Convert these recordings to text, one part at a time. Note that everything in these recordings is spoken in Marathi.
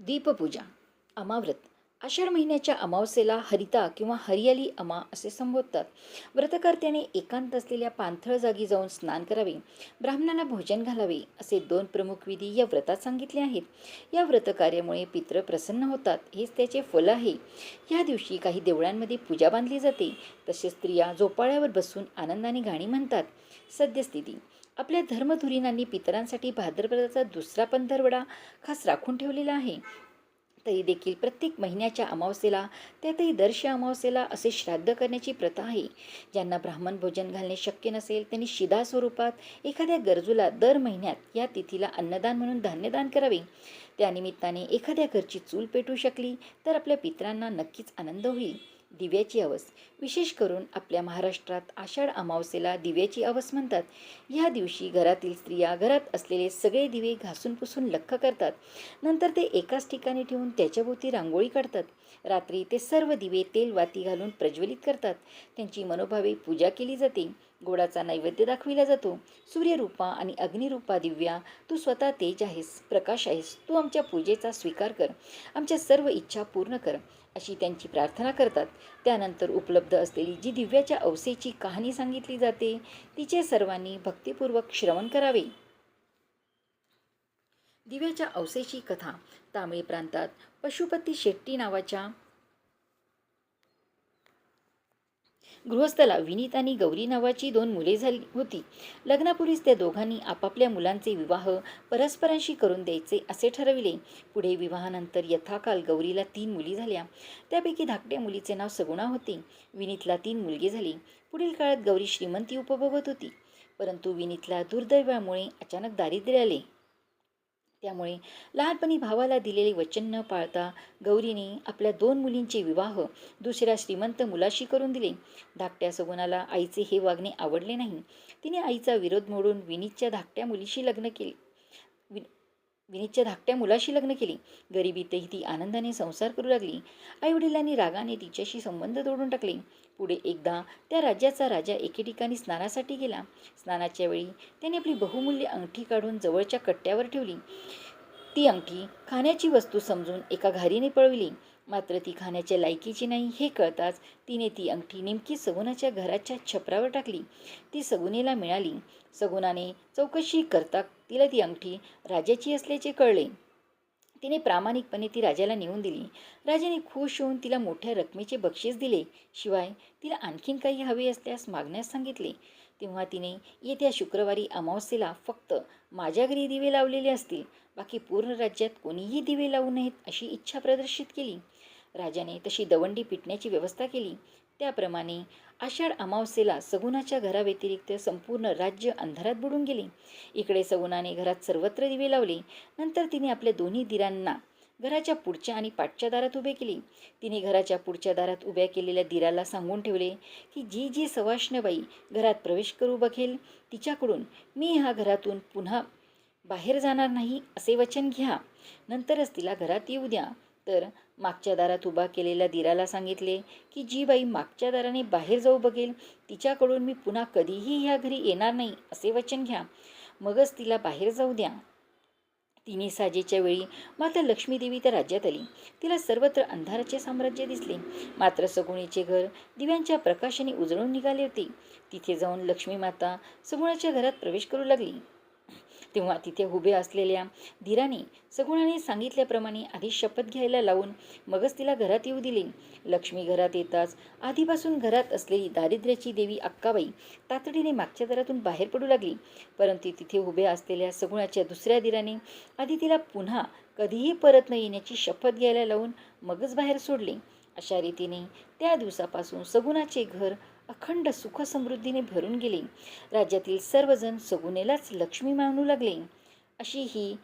दीपपूजा अमाव्रत आषाढ महिन्याच्या अमावस्येला हरिता किंवा हरियाली अमा असे संबोधतात. व्रतकर्त्याने एकांत असलेल्या पाणथळ जागी जाऊन स्नान करावे ब्राह्मणाला भोजन घालावे असे दोन प्रमुख विधी या व्रतात सांगितले आहेत. या व्रतकार्यामुळे पित्र प्रसन्न होतात हेच त्याचे फल आहे. या दिवशी काही देवळांमध्ये पूजा बांधली जाते तसेच स्त्रिया झोपाळ्यावर बसून आनंदाने गाणी म्हणतात. सद्यस्थिती आपल्या धर्मधुरीणांनी पितरांसाठी भाद्रपदाचा दुसरा पंधरवडा खास राखून ठेवलेला आहे. तरी देखील प्रत्येक महिन्याच्या अमावस्येला त्यातही दर्श अमावस्येला असे श्राद्ध करण्याची प्रथा आहे. ज्यांना ब्राह्मण भोजन घालणे शक्य नसेल त्यांनी शिदा स्वरूपात एखाद्या गरजूला दर महिन्यात या तिथीला अन्नदान म्हणून धान्यदान करावे. त्यानिमित्ताने एखाद्या घरची चूल पेटू शकली तर आपल्या पितरांना नक्कीच आनंद होईल. दिव्याची अवस. विशेष करून आपल्या महाराष्ट्रात आषाढ अमावस्येला दिव्याची अवस म्हणतात. ह्या दिवशी घरातील स्त्रिया घरात असलेले सगळे दिवे घासून पुसून लख्ख करतात. नंतर ते एकाच ठिकाणी ठेवून त्याच्याभोवती रांगोळी काढतात. रात्री ते सर्व दिवे तेल वाती घालून प्रज्वलित करतात. त्यांची मनोभावे पूजा केली जाते. गोडाचा नैवेद्य दाखविला जातो. सूर्यरूपा आणि अग्निरूपा दिव्या तू स्वतः तेज आहेस प्रकाश आहेस तू आमच्या पूजेचा स्वीकार कर आमच्या सर्व इच्छा पूर्ण कर अशी त्यांची प्रार्थना करतात. त्यानंतर उपलब्ध असलेली जी दिव्याच्या अवसेची कहाणी सांगितली जाते तिचे सर्वांनी भक्तिपूर्वक श्रवण करावे. दिव्याच्या अवसेची कथा तामिळ प्रांतात पशुपती शेट्टी नावाच्या गृहस्थाला विनीत आणि गौरी नावाची दोन मुले झाली होती. लग्नापूर्वीच त्या दोघांनी आपापल्या मुलांचे विवाह परस्परांशी करून द्यायचे असे ठरविले. पुढे विवाहानंतर यथाकाल गौरीला तीन मुली झाल्या. त्यापैकी धाकट्या मुलीचे नाव सगुणा होते. विनीतला तीन मुलगी झाली. पुढील काळात गौरी श्रीमंती उपभोगत होती. परंतु विनीतला दुर्दैवामुळे अचानक दारिद्र्य आले. त्यामुळे लहानपणी भावाला दिलेले वचन न पाळता गौरीने आपल्या दोन मुलींचे विवाह दुसऱ्या श्रीमंत मुलाशी करून दिले. धाकट्या सगुणाला आईचे हे वागणे आवडले नाही. तिने आईचा विरोध मोडून विनीतच्या धाकट्या मुलीशी लग्न केले. विनीतच्या धाकट्या मुलाशी लग्न केले. गरिबीतही ती आनंदाने संसार करू लागली. आईवडिलांनी रागाने तिच्याशी संबंध तोडून टाकले. पुढे एकदा त्या राज्याचा राजा एके ठिकाणी स्नानासाठी गेला. स्नानाच्या वेळी त्याने आपली बहुमूल्य अंगठी काढून जवळच्या कट्ट्यावर ठेवली. ती अंगठी खाण्याची वस्तू समजून एका घारीने पळविली. मात्र ती खाण्याच्या लायकीची नाही हे कळताच तिने ती अंगठी नेमकी सगुनाच्या घराच्या छपरावर टाकली. ती सगुनेला मिळाली. सगुनाने चौकशी करता तिला ती अंगठी राजाची असल्याचे कळले. तिने प्रामाणिकपणे ती राजाला नेऊन दिली. राजाने खुश होऊन तिला मोठ्या रकमेचे बक्षीस दिले. शिवाय तिला आणखीन काही हवे असल्यास मागण्यास सांगितले. तेव्हा तिने येत्या शुक्रवारी अमावस्येला फक्त माझ्या घरी दिवे लावलेले असतील. बाकी पूर्ण राज्यात कोणीही दिवे लावू नयेत अशी इच्छा प्रदर्शित केली. राजाने तशी दवंडी पिटण्याची व्यवस्था केली. त्याप्रमाणे आषाढ अमावस्येला सगुनाच्या घराव्यतिरिक्त संपूर्ण राज्य अंधारात बुडून गेले. इकडे सगुनाने घरात सर्वत्र दिवे लावले. नंतर तिने आपल्या दोन्ही दिरांना घराच्या पुढच्या आणि पाठच्या दारात उभे केले. तिने घराच्या पुढच्या दारात उभ्या केलेल्या दिराला सांगून ठेवले की जी जी सवाष्णबाई घरात प्रवेश करू बघेल. तिच्याकडून मी ह्या घरातून पुन्हा बाहेर जाणार नाही असे वचन घ्या. नंतरच तिला घरात येऊ द्या. तर मागच्या दारात उभा केलेल्या दिराला सांगितले की जी बाई मागच्या दाराने बाहेर जाऊ बघेल तिच्याकडून मी पुन्हा कधीही ह्या घरी येणार नाही असे वचन घ्या. मगच तिला बाहेर जाऊ द्या. तिने साजेच्या वेळी माता लक्ष्मीदेवी त्या राज्यात आली. तिला सर्वत्र अंधाराचे साम्राज्य दिसले. मात्र सगुणीचे घर दिव्यांच्या प्रकाशाने उजळून निघाले होते. तिथे जाऊन लक्ष्मी माता सगुणाच्या घरात प्रवेश करू लागली. तेव्हा तिथे उभे असलेल्या धीराने सगुणाने सांगितल्याप्रमाणे आधी शपथ घ्यायला लावून मगच तिला घरात येऊ दिले. लक्ष्मी घरात येताच आधीपासून घरात असलेली दारिद्र्याची देवी अक्काबाई तातडीने मागच्या दारातून बाहेर पडू लागली. परंतु तिथे उभे असलेल्या सगुणाच्या दुसऱ्या दिराने आधी तिला पुन्हा कधीही परत न येण्याची शपथ घ्यायला लावून मगच बाहेर सोडले. अशा रीतीने त्या दिवसापासून सगुणाचे घर अखंड सुखसमृद्धीने भरून गेले. राज्यातील सर्वजण सगुनेलाच लक्ष्मी मानू लागले. अशी ही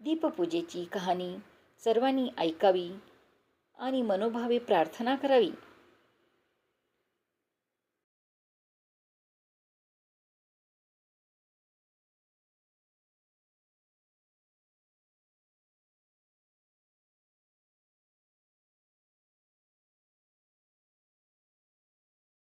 दीपपूजेची कहाणी सर्वांनी ऐकावी आणि मनोभावे प्रार्थना करावी.